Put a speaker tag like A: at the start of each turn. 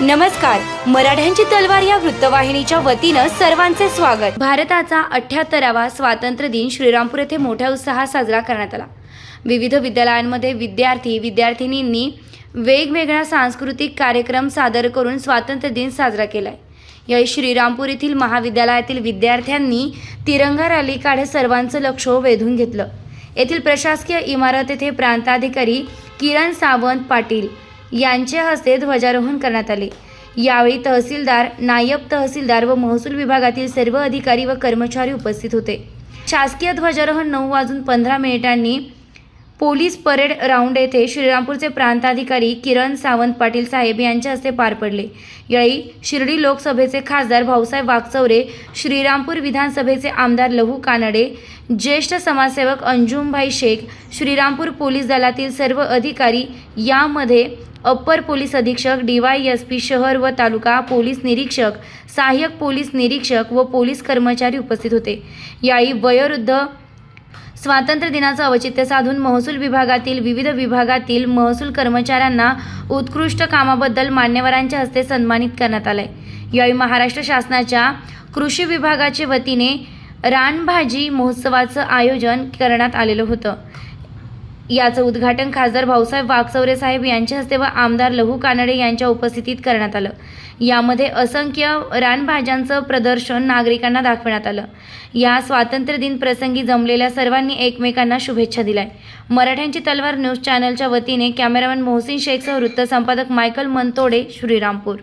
A: नमस्कार. मराठ्यांची तलवार या वृत्तवाहिनीच्या वतीनं सर्वांचे स्वागत. भारताचा अठ्याहत्तरावा स्वातंत्र्य दिन श्रीरामपूर येथे मोठ्या उत्साहात साजरा करण्यात आला. विविध विद्यालयांमध्ये विद्यार्थी विद्यार्थिनींनी वेगवेगळा सांस्कृतिक कार्यक्रम सादर करून स्वातंत्र्य दिन साजरा केलाय. यावेळी श्रीरामपूर येथील महाविद्यालयातील विद्यार्थ्यांनी तिरंगा रॅली सर्वांचं लक्ष वेधून घेतलं. येथील प्रशासकीय इमारत येथे प्रांताधिकारी किरण सावंत पाटील यांचे हस्ते ध्वजारोहण करण्यात आले. यावेळी तहसीलदार नायब तहसीलदार व महसूल विभागातील सर्व अधिकारी व कर्मचारी उपस्थित होते. शासकीय ध्वजारोहण नऊ वाजून पंधरा मिनिटांनी पोलीस परेड राऊंड येथे श्रीरामपूरचे प्रांताधिकारी किरण सावंत पाटील साहेब यांच्या हस्ते पार पडले. यावेळी शिर्डी लोकसभेचे खासदार भाऊसाहेब वागचौरे श्रीरामपूर विधानसभेचे आमदार लहू कानडे ज्येष्ठ समाजसेवक अंजुमभाई शेख श्रीरामपूर पोलीस दलातील सर्व अधिकारी यामध्ये अप्पर पोलीस अधीक्षक डी वाय एस पी शहर व तालुका पोलीस निरीक्षक सहाय्यक पोलीस निरीक्षक व पोलीस कर्मचारी उपस्थित होते. यावेळी वयोवृद्ध स्वातंत्र्य दिनाचं औचित्य साधून महसूल विभागातील विविध विभागातील महसूल कर्मचाऱ्यांना उत्कृष्ट कामाबद्दल मान्यवरांच्या हस्ते सन्मानित करण्यात आलं आहे यावेळी महाराष्ट्र शासनाच्या कृषी विभागाच्या वतीने रानभाजी महोत्सवाचं आयोजन करण्यात आलेलं होतं. याचं उद्घाटन खासदार भाऊसाहेब वाघचौरे साहेब यांच्या हस्ते व आमदार लहू कानडे यांच्या उपस्थितीत करण्यात आलं. यामध्ये असंख्य रानभाज्यांचं प्रदर्शन नागरिकांना दाखवण्यात आलं. या स्वातंत्र्य दिन प्रसंगी जमलेल्या सर्वांनी एकमेकांना शुभेच्छा दिल्या. मराठ्यांची तलवार न्यूज चॅनलच्या वतीने कॅमेरामॅन मोहसिन शेखसह वृत्तसंपादक मायकल मनतोडे श्रीरामपूर.